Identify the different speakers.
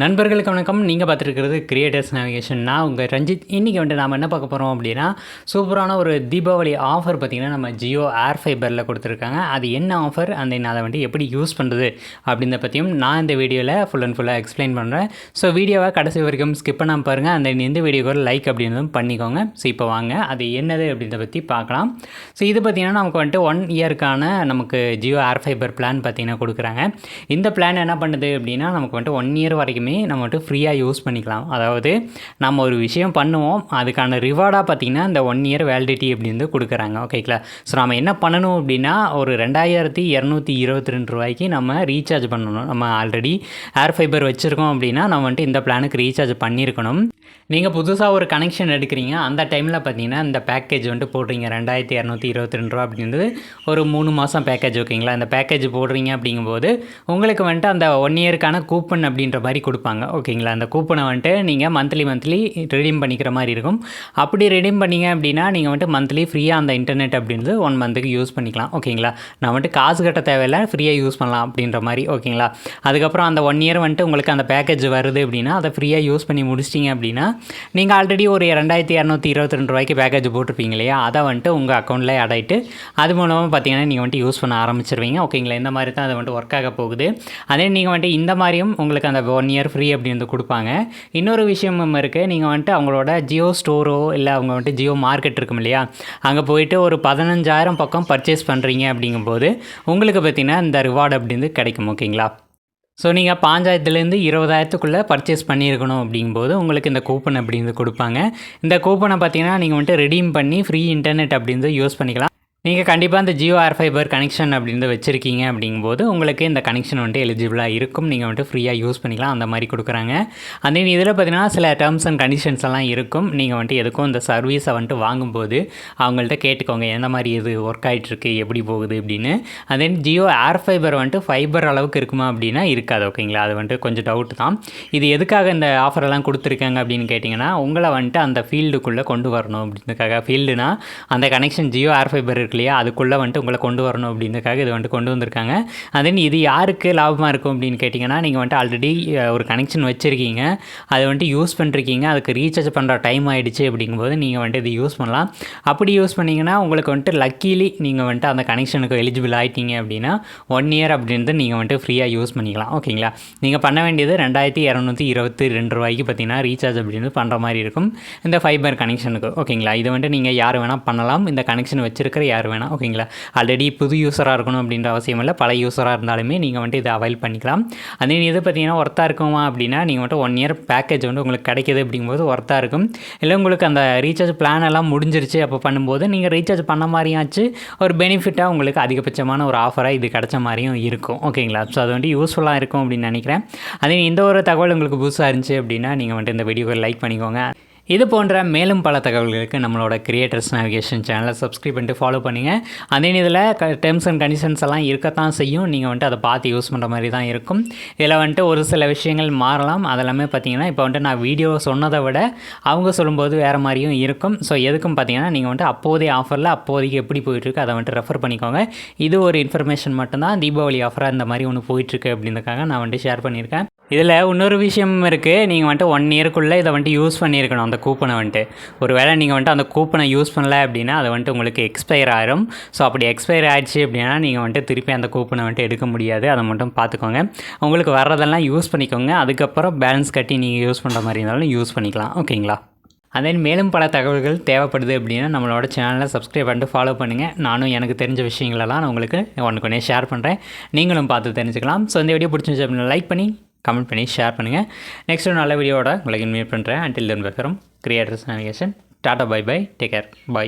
Speaker 1: நண்பர்களுக்கு வணக்கம். நீங்கள் பார்த்துருக்கிறது கிரியேட்டர்ஸ் நேவிகேஷன் நான் உங்கள் ரஞ்சித். இன்றைக்கி வந்துட்டு நாம் என்ன பார்க்க போகிறோம் அப்படின்னா சூப்பரான ஒரு தீபாவளி ஆஃபர் பார்த்திங்கன்னா நம்ம ஜியோ ஏர் ஃபைபரில் கொடுத்துருக்காங்க. அது என்ன ஆஃபர் அந்த என்ன அதை வந்துட்டு எப்படி யூஸ் பண்ணுறது அப்படின்றத பற்றியும் நான் இந்த வீடியோவில் ஃபுல் அண்ட் ஃபுல்லாக எக்ஸ்பிளைன் பண்ணுறேன் ஸோ வீடியோவை கடைசி வரைக்கும் ஸ்கிப் பண்ணாமல் பாருங்கள் அந்த இந்த வீடியோக்கு ஒரு லைக் அப்படின்றதும் பண்ணிக்கோங்க. ஸோ இப்போ வாங்க. அது என்னது அப்படின்றத பற்றி பார்க்கலாம். ஸோ இது பார்த்திங்கன்னா நமக்கு வந்துட்டு ஒன் இயருக்கான நமக்கு ஜியோ ஏர் ஃபைபர் பிளான் பார்த்திங்கன்னா கொடுக்குறாங்க. இந்த பிளான் என்ன பண்ணுது அப்படின்னா நமக்கு வந்துட்டு ஒன் இயர் வரைக்குமே நம்ம வந்துட்டு ஃப்ரீயாக யூஸ் பண்ணிக்கலாம். அதாவது நம்ம ஒரு விஷயம் பண்ணுவோம் அதுக்கான ரிவார்டாக பார்த்திங்கன்னா இந்த ஒன் இயர் வேலிடிட்டி அப்படின்னு கொடுக்குறாங்க. ஓகேங்களா ஸோ நம்ம என்ன பண்ணணும் அப்படின்னா ஒரு ரெண்டாயிரத்தி இரநூத்தி இருபத்தி ரெண்டு ரூபாய்க்கு நம்ம ரீசார்ஜ் பண்ணணும். நம்ம ஆல்ரெடி ஏர் ஃபைபர் வச்சுருக்கோம் அப்படின்னா நம்ம வந்துட்டு இந்த பிளானுக்கு ரீசார்ஜ் பண்ணியிருக்கணும் நீங்கள் புதுசாக ஒரு கனெக்ஷன் எடுக்கிறீங்க அந்த டைமில் பார்த்தீங்கன்னா இந்த பேக்கேஜ் வந்துட்டு போடுறீங்க. ரெண்டாயிரத்தி இரநூத்தி இருபத்தி ரெண்டு ரூபா அப்படின்றது ஒரு மூணு மாதம் பேக்கேஜ் ஓகேங்களா இந்த பேக்கேஜ் போடுறீங்க அப்படிங்கும்போது உங்களுக்கு வந்துட்டு அந்த ஒன் இயருக்கான கூப்பன் அப்படின்ற மாதிரி கொடுப்பாங்க. ஓகேங்களா? அந்த கூப்பனை வந்துட்டு நீங்கள் மந்த்லி மந்த்லி ரிடீம் பண்ணிக்கிற மாதிரி இருக்கும். அப்படி ரிடீம் பண்ணிங்க அப்படின்னா நீங்கள் வந்துட்டு மந்த்லி ஃப்ரீயாக அந்த இன்டர்நெட் அப்படின்றது ஒன் மந்த்துக்கு யூஸ் பண்ணிக்கலாம். ஓகேங்களா? நான் வந்துட்டு காசு கட்ட தேவையில்லை ஃப்ரீயாக யூஸ் பண்ணலாம் அப்படின்ற மாதிரி. ஓகேங்களா? அதுக்கப்புறம் அந்த ஒன் இயர் வந்துட்டு உங்களுக்கு அந்த பேக்கேஜ் வருது அப்படின்னா அதை ஃப்ரீயாக யூஸ் பண்ணி முடிச்சிட்டிங்க அப்படின்னா நீங்கள் ஆல்ரெடி ஒரு ரெண்டாயிரத்தி இரநூத்தி இருபத்தி ரெண்டு ரூபாய்க்கு பேக்கேஜ் போட்டிருப்பீங்க இல்லையா? அதை வந்துட்டு உங்கள் அக்கௌண்ட்டில் ஆட் ஆகிட்டு அது மூலமாக பார்த்தீங்கன்னா நீங்கள் வந்துட்டு யூஸ் பண்ண ஆரம்பிச்சிருவீங்க. ஓகேங்களா? இந்த மாதிரி தான் அது வந்துட்டு ஒர்க் ஆக போகுது. அதே நீங்கள் வந்துட்டு இந்த மாதிரியும் உங்களுக்கு அந்த ஒன் இயர் ஃப்ரீ அப்படின்னு கொடுப்பாங்க. இன்னொரு விஷயமும் இருக்குது நீங்கள் வந்துட்டு அவங்களோட ஜியோ ஸ்டோரோ இல்லை அவங்க வந்துட்டு ஜியோ மார்க்கெட் இருக்கும் இல்லையா? அங்கே போயிட்டு ஒரு பதினஞ்சாயிரம் பக்கம் பர்ச்சேஸ் பண்ணுறீங்க அப்படிங்கும்போது உங்களுக்கு பார்த்தீங்கன்னா இந்த ரிவார்டு அப்படின்னு கிடைக்கும் ஓகேங்களா ஸோ நீங்கள் பாஞ்சாயிரத்துலேருந்து இருபதாயிரத்துக்குள்ளே பர்ச்சேஸ் பண்ணியிருக்கணும் அப்படிங்கும்போது உங்களுக்கு இந்த கூப்பன் அப்படின்னு கொடுப்பாங்க. இந்த கூப்பனை பார்த்தீங்கன்னா நீங்கள் வந்துட்டு ரெடீம் பண்ணி ஃப்ரீ இன்டர்நெட் அப்படின்னு யூஸ் பண்ணிக்கலாம். நீங்கள் கண்டிப்பாக இந்த ஜியோ ஏர் ஃபைபர் கனெக்ஷன் அப்படின்னு வச்சுருக்கீங்க அப்படிங்கும்போது உங்களுக்கு இந்த கனெக்ஷன் வந்துட்டு எலிஜிபிளாக இருக்கும். நீங்கள் வந்துட்டு ஃப்ரீயாக யூஸ் பண்ணிக்கலாம். அந்த மாதிரி கொடுக்குறாங்க. அதே இதில் பார்த்தீங்கன்னா சில டேர்ம்ஸ் அண்ட் கண்டிஷன்ஸ் எல்லாம் இருக்கும். நீங்கள் வந்துட்டு எதுக்கும் இந்த சர்வீஸை வந்துட்டு வாங்கும்போது அவங்கள்ட்ட கேட்டுக்கோங்க. எந்த மாதிரி இது ஒர்க் ஆகிட்டுருக்கு எப்படி போகுது? அப்படின்னு. அதே ஜியோ ஏர் ஃபைபர் வந்துட்டு ஃபைபர் அளவுக்கு இருக்குமா அப்படின்னா இருக்காது. ஓகேங்களா அது வந்துட்டு கொஞ்சம் டவுட் தான். இது எதுக்காக இந்த ஆஃபரெல்லாம் கொடுத்துருக்காங்க அப்படின்னு கேட்டிங்கன்னா உங்களை வந்துட்டு அந்த ஃபீல்டுக்குள்ளே கொண்டு வரணும் அப்படின்றதுக்காக. ஃபீல்டுனா அந்த கனெக்ஷன் ஜியோ ஏர் ஃபைபர் இருக்கு இல்லையா? அதுக்குள்ளே வந்துட்டு உங்களை கொண்டு வரணும் அப்படின்றதுக்காக இது வந்துட்டு கொண்டு வந்திருக்காங்க. அதே இது யாருக்கு லாபமாக இருக்கும் அப்படின்னு கேட்டிங்கன்னா நீங்கள் வந்துட்டு ஆல்ரெடி ஒரு கனெக்ஷன் வச்சுருக்கீங்க. அதை வந்துட்டு யூஸ் பண்ணிருக்கீங்க. அதுக்கு ரீசார்ஜ் பண்ணுற டைம் ஆகிடுச்சு அப்படிங்கும்போது நீங்கள் வந்துட்டு இது யூஸ் பண்ணலாம். அப்படி யூஸ் பண்ணிங்கன்னா உங்களுக்கு வந்துட்டு லக்கீலி நீங்கள் வந்துட்டு அந்த கனெக்ஷனுக்கு எலிஜிபிள் ஆகிட்டீங்க அப்படின்னா ஒன் இயர் அப்படின்றது நீங்கள் வந்துட்டு ஃப்ரீயாக யூஸ் பண்ணிக்கலாம். ஓகேங்களா நீங்கள் பண்ண வேண்டியது ரெண்டாயிரத்தி இரநூத்தி இருபத்தி ரெண்டு ரூபாய்க்கு பார்த்தீங்கன்னா ரீசார்ஜ் அப்படின்னு பண்ணுற மாதிரி இருக்கும். இந்த ஃபைபர் கனெக்ஷனுக்கு ஓகேங்களா இது வந்துட்டு நீங்கள் யார் வேணால் பண்ணலாம். இந்த கனெக்ஷன் வச்சுருக்கிற யார் வேணால் ஓகேங்களா? ஆல்ரெடி புது யூஸராக இருக்கணும் அப்படின்ற அவசியம் இல்லை. பல யூஸராக இருந்தாலுமே நீங்கள் வந்துட்டு இதை அவைல் பண்ணிக்கலாம். அதே இது பார்த்தீங்கன்னா ஒர்த்தாக இருக்குமா அப்படின்னா நீங்கள் வந்துட்டு ஒன் இயர் பேக்கேஜ் வந்து உங்களுக்கு கிடைக்கிது அப்படிங்கும்போது ஒர்த்தாக இருக்கும். இல்லை உங்களுக்கு அந்த ரீசார்ஜ் பிளான் எல்லாம் முடிஞ்சிருச்சு அப்போ பண்ணும்போது நீங்கள் ரீசார்ஜ் பண்ண மாதிரியாச்சு ஒரு பெனிஃபிட்டாக உங்களுக்கு அதிகபட்சமான ஒரு ஆஃபராக இது கிடைச்ச மாதிரியும் இருக்கும். ஓகேங்களா? ஸோ அது வந்துட்டு யூஸ்ஃபுல்லாக இருக்கும் அப்படின்னு நினைக்கிறேன். அதே இந்த ஒரு தகவல் உங்களுக்கு புதுசாக இருந்துச்சு அப்படின்னா நீங்கள் வந்துட்டு இந்த வீடியோவை லைக் பண்ணிக்கோங்க. இது போன்ற மேலும் பல தகவல்களுக்கு நம்மளோட கிரியேட்டர்ஸ் நேவிகேஷன் சேனலை சப்ஸ்கிரைப் பண்ணிட்டு ஃபாலோ பண்ணுங்கள் அதே இதில் க டேர்ம்ஸ் அண்ட் கண்டிஷன்ஸ் எல்லாம் இருக்கத்தான் செய்யும். நீங்கள் வந்துட்டு அதை பார்த்து யூஸ் பண்ணுற மாதிரி தான் இருக்கும். இதில் வந்துட்டு ஒரு சில விஷயங்கள் மாறலாம். அதெல்லாமே பார்த்தீங்கன்னா இப்போ வந்துட்டு நான் வீடியோ சொன்னதை விட அவங்க சொல்லும்போது வேறு மாதிரியும் இருக்கும். ஸோ எதுக்கும் பார்த்தீங்கன்னா நீங்கள் வந்துட்டு அப்போதைய ஆஃபரில் அப்போதைக்கு எப்படி போயிட்டுருக்கு அதை வந்துட்டு ரெஃபர் பண்ணிக்கோங்க. இது ஒரு இன்ஃபர்மேஷன் மட்டும்தான். தீபாவளி ஆஃபராக இந்த மாதிரி ஒன்று போயிட்டுருக்கு அப்படின்றதுக்காக நான் வந்துட்டு ஷேர் பண்ணியிருக்கேன். இதில் இன்னொரு விஷயம் இருக்குது நீங்கள் வந்துட்டு ஒன் இயருக்குள்ளே இதை வந்துட்டு யூஸ் பண்ணியிருக்கணும் அந்த கூப்பனை வந்துட்டு. ஒரு வேளை நீங்கள் வந்துட்டு அந்த கூப்பனை யூஸ் பண்ணல அப்படின்னா அது வந்துட்டு உங்களுக்கு எக்ஸ்பயர் ஆயிரும். ஸோ அப்படி எக்ஸ்பயர் ஆயிடுச்சு அப்படின்னா நீங்கள் வந்துட்டு திருப்பி அந்த கூப்பனை வந்துட்டு எடுக்க முடியாது. அதை மட்டும் பார்த்துக்கோங்க. உங்களுக்கு வர்றதெல்லாம் யூஸ் பண்ணிக்கோங்க. அதுக்கப்புறம் பேலன்ஸ் கட்டி நீங்கள் யூஸ் பண்ணுற மாதிரி இருந்தாலும் யூஸ் பண்ணிக்கலாம். ஓகேங்களா? அதேன் மேலும் பல தகவல்கள் தேவைப்படுது அப்படின்னா நம்மளோட சேனலில் சப்ஸ்கிரைப் பண்ணிட்டு ஃபாலோ பண்ணுங்கள் நானும் எனக்கு தெரிஞ்ச விஷயங்களெல்லாம் நான் உங்களுக்கு ஒன்று கொண்டே ஷேர் பண்ணுறேன் நீங்களும் பார்த்து தெரிஞ்சுக்கலாம். ஸோ இந்த வீடியோ பிடிச்சிருந்துச்சு அப்படின்னா லைக் பண்ணி கமெண்ட் பண்ணி ஷேர் பண்ணுங்கள் நெக்ஸ்ட் ஒரு நல்ல வீடியோட உங்களுக்கு இன்வைட் பண்ணுறேன் அண்டில் தென் பேசுகிறோம் creators navigation tata bye bye take care bye